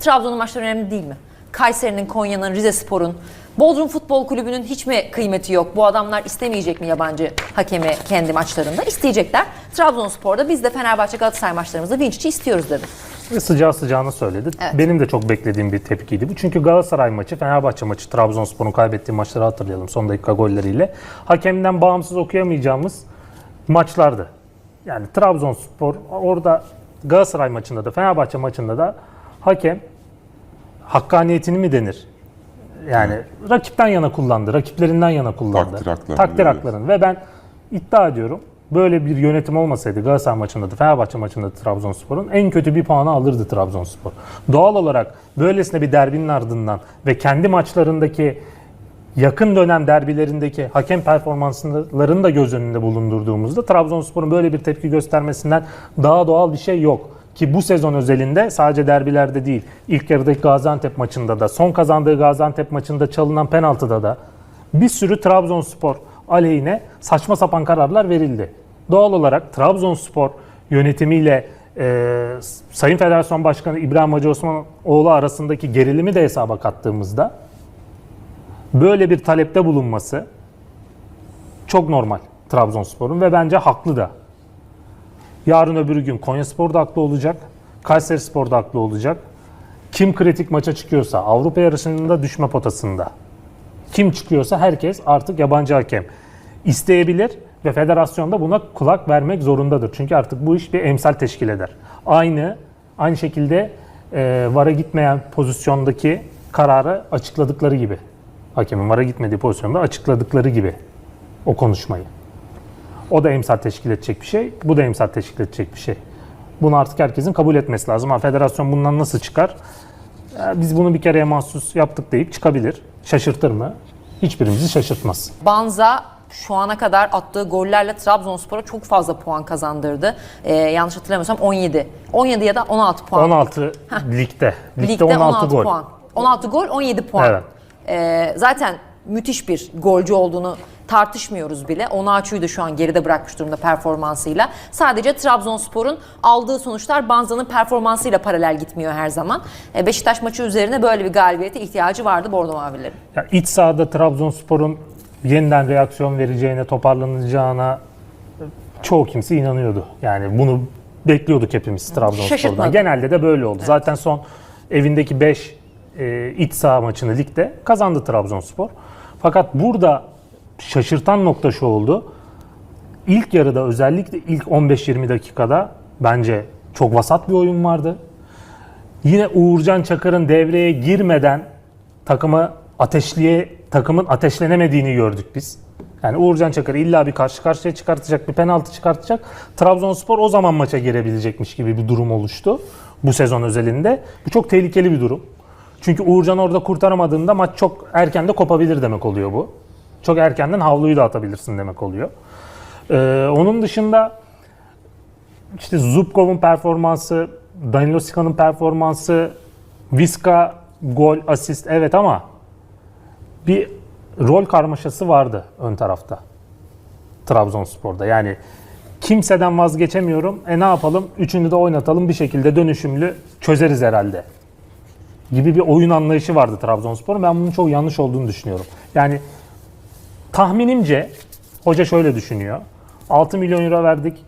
Trabzon'un maçları önemli değil mi? Kayseri'nin, Konya'nın, Rize Spor'un, Bodrum Futbol Kulübü'nün hiç mi kıymeti yok? Bu adamlar istemeyecek mi yabancı hakemi kendi maçlarında? İsteyecekler. Trabzonspor'da biz de Fenerbahçe Galatasaray maçlarımızda Vinçic'i istiyoruz dedi. Ve sıcağı sıcağına söyledi. Evet. Benim de çok beklediğim bir tepkiydi bu. Çünkü Galatasaray maçı, Fenerbahçe maçı, Trabzonspor'un kaybettiği maçları hatırlayalım son dakika golleriyle. Hakemden bağımsız okuyamayacağımız maçlardı. Yani Trabzonspor orada Galatasaray maçında da Fenerbahçe maçında da hakem hakkaniyetini mi denir? Yani rakipten yana kullandı, rakiplerinden yana kullandı. Takdir haklarını, Takdir evet. haklarını. Ve ben iddia ediyorum böyle bir yönetim olmasaydı Galatasaray maçında da Fenerbahçe maçında da Trabzonspor'un en kötü bir puanı alırdı Trabzonspor. Doğal olarak böylesine bir derbinin ardından ve kendi maçlarındaki yakın dönem derbilerindeki hakem performanslarını da göz önünde bulundurduğumuzda Trabzonspor'un böyle bir tepki göstermesinden daha doğal bir şey yok. Ki bu sezon özelinde sadece derbilerde değil, ilk yarıdaki Gaziantep maçında da, son kazandığı Gaziantep maçında çalınan penaltıda da bir sürü Trabzonspor aleyhine saçma sapan kararlar verildi. Doğal olarak Trabzonspor yönetimiyle e, Sayın Federasyon Başkanı İbrahim Hacı Osmanoğlu arasındaki gerilimi de hesaba kattığımızda böyle bir talepte bulunması çok normal Trabzonspor'un ve bence haklı da. Yarın öbür gün Konyaspor da haklı olacak, Kayserispor da haklı olacak. Kim kritik maça çıkıyorsa Avrupa yarışında düşme potasında kim çıkıyorsa herkes artık yabancı hakem isteyebilir ve federasyon da buna kulak vermek zorundadır. Çünkü artık bu iş bir emsal teşkil eder. Aynı aynı şekilde e, VAR'a gitmeyen pozisyondaki kararı açıkladıkları gibi. Hakemin VAR'a gitmediği pozisyonda açıkladıkları gibi o konuşmayı. O da emsal teşkil edecek bir şey, bu da emsal teşkil edecek bir şey. Bunu artık herkesin kabul etmesi lazım. Ha, federasyon bundan nasıl çıkar? Ya Biz bunu bir kereye mahsus yaptık deyip çıkabilir. Şaşırtır mı? Hiçbirimizi şaşırtmaz. Banza şu ana kadar attığı gollerle Trabzonspor'a çok fazla puan kazandırdı. Ee, yanlış hatırlamıyorsam 17. 17 ya da 16 puan. 16 ligde. Ligde, Ligde 16, 16, gol. puan. 16 gol, 17 puan. Evet. Ee, zaten müthiş bir golcü olduğunu tartışmıyoruz bile. Onaçu'yu da şu an geride bırakmış durumda performansıyla. Sadece Trabzonspor'un aldığı sonuçlar Banza'nın performansıyla paralel gitmiyor her zaman. Ee, Beşiktaş maçı üzerine böyle bir galibiyete ihtiyacı vardı Bordo Mavilerin. Ya iç sahada Trabzonspor'un yeniden reaksiyon vereceğine, toparlanacağına çoğu kimse inanıyordu. Yani bunu bekliyorduk hepimiz Trabzonspor'dan. Genelde de böyle oldu. Zaten son evindeki 5 iç saha maçını ligde kazandı Trabzonspor. Fakat burada şaşırtan nokta şu oldu. İlk yarıda özellikle ilk 15-20 dakikada bence çok vasat bir oyun vardı. Yine Uğurcan Çakır'ın devreye girmeden takımı ateşliye takımın ateşlenemediğini gördük biz. Yani Uğurcan Çakır illa bir karşı karşıya çıkartacak, bir penaltı çıkartacak. Trabzonspor o zaman maça girebilecekmiş gibi bir durum oluştu bu sezon özelinde. Bu çok tehlikeli bir durum. Çünkü Uğurcan orada kurtaramadığında maç çok erken de kopabilir demek oluyor bu. Çok erkenden havluyu da atabilirsin demek oluyor. Ee, onun dışında işte Zubkov'un performansı, Danilo Sika'nın performansı, Viska gol, asist evet ama bir rol karmaşası vardı ön tarafta. Trabzonspor'da. Yani kimseden vazgeçemiyorum. E ne yapalım? Üçünü de oynatalım bir şekilde dönüşümlü çözeriz herhalde. Gibi bir oyun anlayışı vardı Trabzonspor'un. Ben bunun çok yanlış olduğunu düşünüyorum. Yani tahminimce hoca şöyle düşünüyor. 6 milyon euro verdik.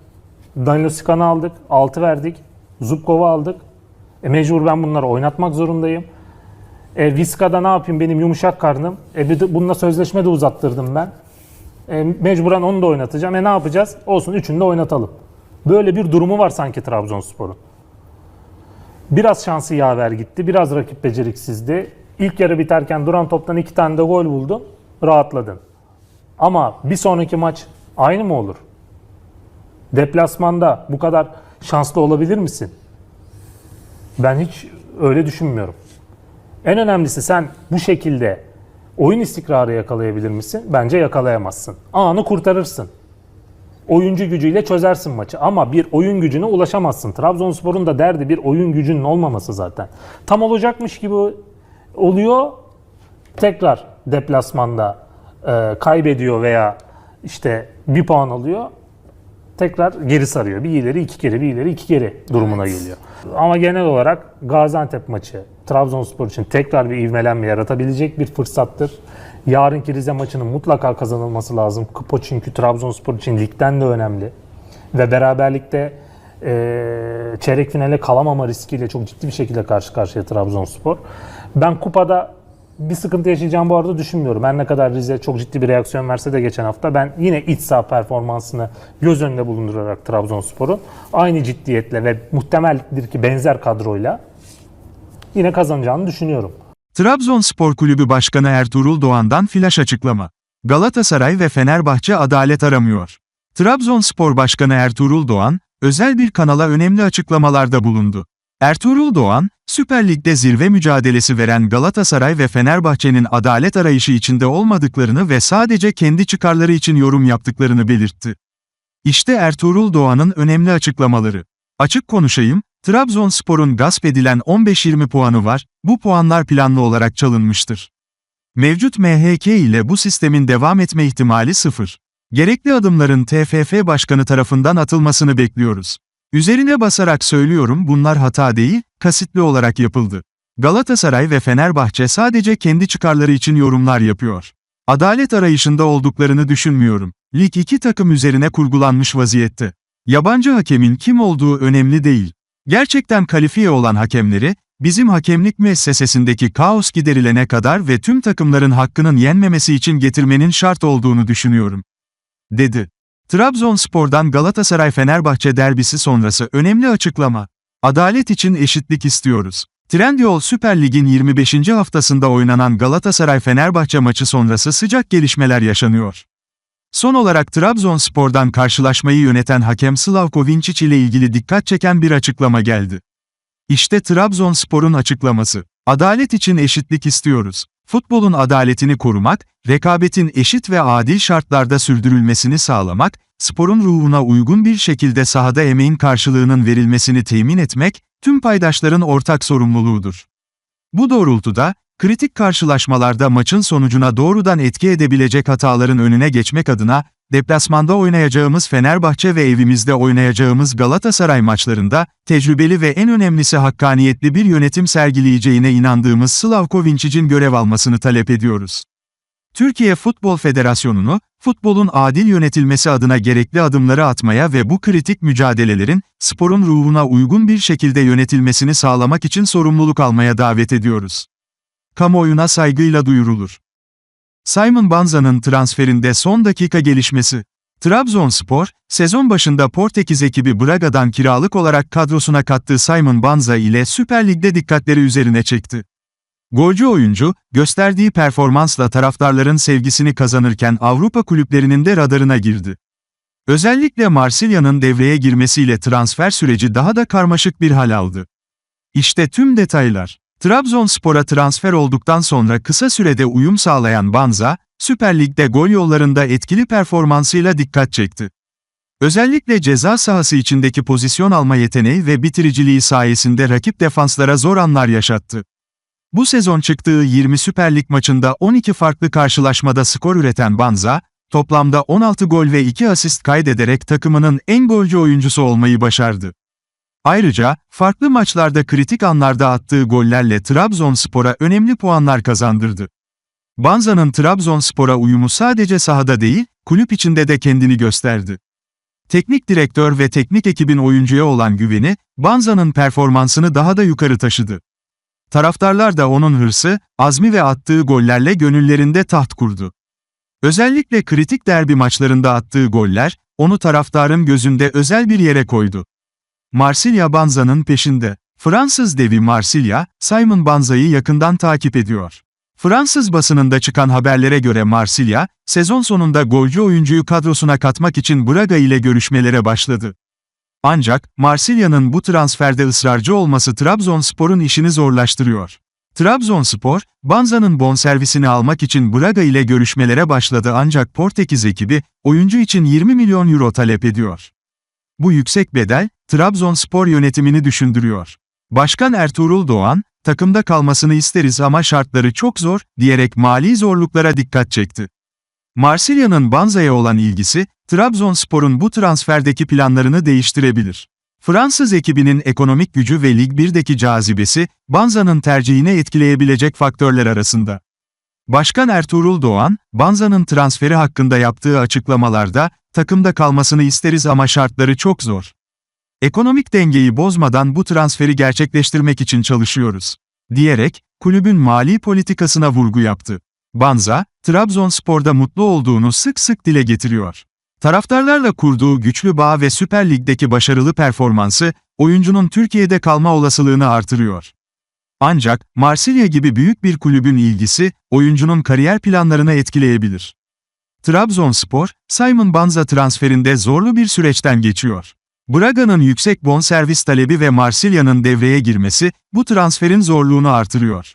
Danilo Sikan'ı aldık. 6 verdik. Zubkov'u aldık. E mecbur ben bunları oynatmak zorundayım. E, Viska'da ne yapayım benim yumuşak karnım. E, bir de bununla sözleşme de uzattırdım ben. E, mecburen onu da oynatacağım. E ne yapacağız? Olsun üçünü de oynatalım. Böyle bir durumu var sanki Trabzonspor'un. Biraz şansı yaver gitti. Biraz rakip beceriksizdi. İlk yarı biterken duran toptan iki tane de gol buldun. Rahatladın. Ama bir sonraki maç aynı mı olur? Deplasmanda bu kadar şanslı olabilir misin? Ben hiç öyle düşünmüyorum. En önemlisi sen bu şekilde oyun istikrarı yakalayabilir misin? Bence yakalayamazsın. Anı kurtarırsın. Oyuncu gücüyle çözersin maçı ama bir oyun gücüne ulaşamazsın. Trabzonspor'un da derdi bir oyun gücünün olmaması zaten. Tam olacakmış gibi oluyor. Tekrar deplasmanda e, kaybediyor veya işte bir puan alıyor. Tekrar geri sarıyor. Bir ileri iki geri, bir ileri iki geri durumuna geliyor. Ama genel olarak Gaziantep maçı, Trabzonspor için tekrar bir ivmelenme yaratabilecek bir fırsattır. Yarınki Rize maçının mutlaka kazanılması lazım. Kupa çünkü Trabzonspor için ligden de önemli. Ve beraberlikte eee, çeyrek finale kalamama riskiyle çok ciddi bir şekilde karşı karşıya Trabzonspor. Ben kupada bir sıkıntı yaşayacağım bu arada düşünmüyorum. Her ne kadar Rize çok ciddi bir reaksiyon verse de geçen hafta ben yine iç saha performansını göz önünde bulundurarak Trabzonspor'un aynı ciddiyetle ve muhtemeldir ki benzer kadroyla yine kazanacağını düşünüyorum. Trabzonspor Kulübü Başkanı Ertuğrul Doğan'dan flaş açıklama. Galatasaray ve Fenerbahçe adalet aramıyor. Trabzonspor Başkanı Ertuğrul Doğan, özel bir kanala önemli açıklamalarda bulundu. Ertuğrul Doğan, Süper Lig'de zirve mücadelesi veren Galatasaray ve Fenerbahçe'nin adalet arayışı içinde olmadıklarını ve sadece kendi çıkarları için yorum yaptıklarını belirtti. İşte Ertuğrul Doğan'ın önemli açıklamaları. Açık konuşayım, Trabzonspor'un gasp edilen 15-20 puanı var, bu puanlar planlı olarak çalınmıştır. Mevcut MHK ile bu sistemin devam etme ihtimali sıfır. Gerekli adımların TFF Başkanı tarafından atılmasını bekliyoruz. Üzerine basarak söylüyorum bunlar hata değil, kasıtlı olarak yapıldı. Galatasaray ve Fenerbahçe sadece kendi çıkarları için yorumlar yapıyor. Adalet arayışında olduklarını düşünmüyorum. Lig iki takım üzerine kurgulanmış vaziyette. Yabancı hakemin kim olduğu önemli değil. Gerçekten kalifiye olan hakemleri, bizim hakemlik müessesesindeki kaos giderilene kadar ve tüm takımların hakkının yenmemesi için getirmenin şart olduğunu düşünüyorum. Dedi. Trabzonspor'dan Galatasaray-Fenerbahçe derbisi sonrası önemli açıklama. Adalet için eşitlik istiyoruz. Trendyol Süper Lig'in 25. haftasında oynanan Galatasaray-Fenerbahçe maçı sonrası sıcak gelişmeler yaşanıyor. Son olarak Trabzonspor'dan karşılaşmayı yöneten hakem Slavko Vinčić ile ilgili dikkat çeken bir açıklama geldi. İşte Trabzonspor'un açıklaması. Adalet için eşitlik istiyoruz. Futbolun adaletini korumak, rekabetin eşit ve adil şartlarda sürdürülmesini sağlamak, sporun ruhuna uygun bir şekilde sahada emeğin karşılığının verilmesini temin etmek, tüm paydaşların ortak sorumluluğudur. Bu doğrultuda, kritik karşılaşmalarda maçın sonucuna doğrudan etki edebilecek hataların önüne geçmek adına, deplasmanda oynayacağımız Fenerbahçe ve evimizde oynayacağımız Galatasaray maçlarında, tecrübeli ve en önemlisi hakkaniyetli bir yönetim sergileyeceğine inandığımız Slavko Vinčic'in görev almasını talep ediyoruz. Türkiye Futbol Federasyonu'nu, futbolun adil yönetilmesi adına gerekli adımları atmaya ve bu kritik mücadelelerin, sporun ruhuna uygun bir şekilde yönetilmesini sağlamak için sorumluluk almaya davet ediyoruz. Kamuoyuna saygıyla duyurulur. Simon Banza'nın transferinde son dakika gelişmesi. Trabzonspor, sezon başında Portekiz ekibi Braga'dan kiralık olarak kadrosuna kattığı Simon Banza ile Süper Lig'de dikkatleri üzerine çekti. Golcü oyuncu, gösterdiği performansla taraftarların sevgisini kazanırken Avrupa kulüplerinin de radarına girdi. Özellikle Marsilya'nın devreye girmesiyle transfer süreci daha da karmaşık bir hal aldı. İşte tüm detaylar. Trabzonspor'a transfer olduktan sonra kısa sürede uyum sağlayan Banza, Süper Lig'de gol yollarında etkili performansıyla dikkat çekti. Özellikle ceza sahası içindeki pozisyon alma yeteneği ve bitiriciliği sayesinde rakip defanslara zor anlar yaşattı. Bu sezon çıktığı 20 Süper Lig maçında 12 farklı karşılaşmada skor üreten Banza, toplamda 16 gol ve 2 asist kaydederek takımının en golcü oyuncusu olmayı başardı. Ayrıca, farklı maçlarda kritik anlarda attığı gollerle Trabzonspor'a önemli puanlar kazandırdı. Banza'nın Trabzonspor'a uyumu sadece sahada değil, kulüp içinde de kendini gösterdi. Teknik direktör ve teknik ekibin oyuncuya olan güveni, Banza'nın performansını daha da yukarı taşıdı. Taraftarlar da onun hırsı, azmi ve attığı gollerle gönüllerinde taht kurdu. Özellikle kritik derbi maçlarında attığı goller, onu taraftarın gözünde özel bir yere koydu. Marsilya Banza'nın peşinde. Fransız devi Marsilya, Simon Banza'yı yakından takip ediyor. Fransız basınında çıkan haberlere göre Marsilya, sezon sonunda golcü oyuncuyu kadrosuna katmak için Braga ile görüşmelere başladı. Ancak, Marsilya'nın bu transferde ısrarcı olması Trabzonspor'un işini zorlaştırıyor. Trabzonspor, Banza'nın bonservisini almak için Braga ile görüşmelere başladı ancak Portekiz ekibi, oyuncu için 20 milyon euro talep ediyor. Bu yüksek bedel, Trabzonspor yönetimini düşündürüyor. Başkan Ertuğrul Doğan, takımda kalmasını isteriz ama şartları çok zor, diyerek mali zorluklara dikkat çekti. Marsilya'nın Banza'ya olan ilgisi, Trabzonspor'un bu transferdeki planlarını değiştirebilir. Fransız ekibinin ekonomik gücü ve Lig 1'deki cazibesi, Banza'nın tercihini etkileyebilecek faktörler arasında. Başkan Ertuğrul Doğan, Banza'nın transferi hakkında yaptığı açıklamalarda, takımda kalmasını isteriz ama şartları çok zor. Ekonomik dengeyi bozmadan bu transferi gerçekleştirmek için çalışıyoruz. Diyerek, kulübün mali politikasına vurgu yaptı. Banza, Trabzonspor'da mutlu olduğunu sık sık dile getiriyor. Taraftarlarla kurduğu güçlü bağ ve Süper Lig'deki başarılı performansı, oyuncunun Türkiye'de kalma olasılığını artırıyor. Ancak, Marsilya gibi büyük bir kulübün ilgisi, oyuncunun kariyer planlarını etkileyebilir. Trabzonspor, Simon Banza transferinde zorlu bir süreçten geçiyor. Braga'nın yüksek bonservis talebi ve Marsilya'nın devreye girmesi, bu transferin zorluğunu artırıyor.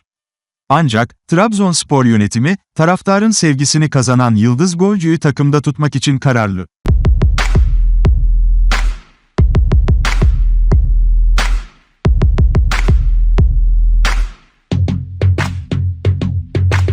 Ancak, Trabzonspor yönetimi, taraftarın sevgisini kazanan yıldız golcüyü takımda tutmak için kararlı.